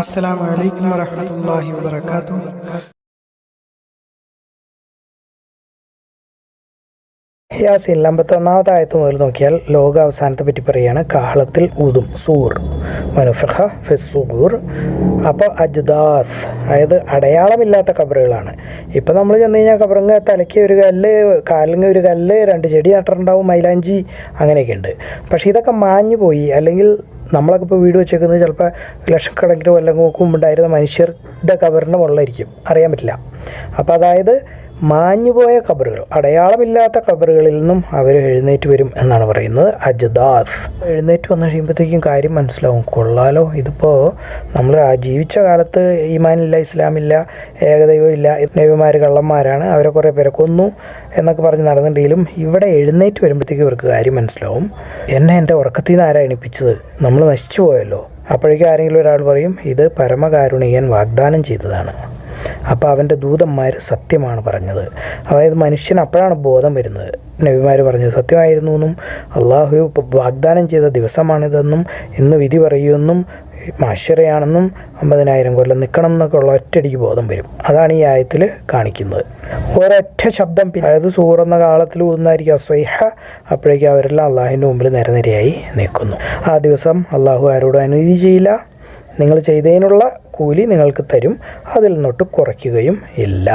അസ്സലാമു അലൈക്കും വറഹമത്തല്ലാഹി വബർക്കാത്തു യാസിൽ അമ്പത്തൊന്നാമത്തെ ആയത്ത് മുതൽ നോക്കിയാൽ ലോക അവസാനത്തെ പറ്റി പറയുകയാണ് കാഹളത്തിൽ ഊതും സൂർ. മനുഫഹ ഫെസൂർ അപ്പോൾ അജ്ദാസ് അതായത് അടയാളമില്ലാത്ത കബറുകളാണ് ഇപ്പം നമ്മൾ ചെന്ന് കഴിഞ്ഞാൽ കബറങ്ങ് തലയ്ക്ക് ഒരു കല്ല് കാലിങ് ഒരു കല്ല് രണ്ട് ചെടി നട്ടിട്ടുണ്ടാവും മൈലാഞ്ചി അങ്ങനെയൊക്കെ ഉണ്ട്. പക്ഷേ ഇതൊക്കെ മാഞ്ഞു പോയി അല്ലെങ്കിൽ നമ്മളൊക്കെ ഇപ്പോൾ വീട് വെച്ചേക്കുന്നത് ചിലപ്പോൾ ലക്ഷക്കണക്കിന് വല്ലങ്ങൾക്കും മുമ്പുണ്ടായിരുന്ന മനുഷ്യരുടെ കബറിന്റെ മുകളിലായിരിക്കും. അറിയാൻ പറ്റില്ല. അപ്പോൾ അതായത് മാഞ്ഞുപോയ കബറുകൾ അടയാളമില്ലാത്ത കബറുകളിൽ നിന്നും അവർ എഴുന്നേറ്റ് വരും എന്നാണ് പറയുന്നത് അജ്ദാസ്. എഴുന്നേറ്റ് വന്നു കഴിയുമ്പോഴത്തേക്കും കാര്യം മനസ്സിലാവും. കൊള്ളാലോ ഇതിപ്പോൾ നമ്മൾ ആ ജീവിച്ച കാലത്ത് ഈമാനില്ല ഇസ്ലാമില്ല ഏകദൈവം ഇല്ല നബിമാർ കള്ളന്മാരാണ് അവരെ കുറേ പേരെ കൊന്നു എന്നൊക്കെ പറഞ്ഞ് നടന്നിട്ടുണ്ടെങ്കിലും ഇവിടെ എഴുന്നേറ്റ് വരുമ്പോഴത്തേക്കും ഇവർക്ക് കാര്യം മനസ്സിലാവും. എന്നെ എന്റെ ഉറക്കത്തിൽ നിന്ന് ആരാ എണിപ്പിച്ചത്? നമ്മൾ നശിച്ചു പോയല്ലോ. അപ്പോഴേക്കും ആരെങ്കിലും ഒരാൾ പറയും ഇത് പരമകാരുണികൻ വാഗ്ദാനം ചെയ്തതാണ്. അപ്പോൾ അവന്റെ ദൂതന്മാർ സത്യമാണ് പറഞ്ഞത്. അതായത് മനുഷ്യൻ അപ്പോഴാണ് ബോധം വരുന്നത്. നബിമാർ പറഞ്ഞത് സത്യമായിരുന്നു എന്നും അള്ളാഹു വാഗ്ദാനം ചെയ്ത ദിവസമാണിതെന്നും ഇന്ന് വിധി പറയുമെന്നും മാശ്വരയാണെന്നും അമ്പതിനായിരം കൊല്ലം നിൽക്കണം എന്നൊക്കെ ഉള്ള ഒറ്റയടിക്ക് ബോധം വരും. അതാണ് ഈ ആയത്തിൽ കാണിക്കുന്നത്. ഒരൊറ്റ ശബ്ദം അതായത് സൂറെന്ന കാലത്തിൽ ഊന്നായിരിക്കും അസ്വൈഹ അപ്പോഴേക്കും അവരെല്ലാം അള്ളാഹുവിന്റെ മുമ്പിൽ നിരനിരയായി നിൽക്കുന്നു. ആ ദിവസം അള്ളാഹു ആരോടും അനുമതി ചെയ്യില്ല. നിങ്ങൾ ചെയ്തതിനുള്ള കൂലി നിങ്ങൾക്ക് തരും അതിൽ നിന്നൊട്ട് കുറയ്ക്കുകയും ഇല്ല.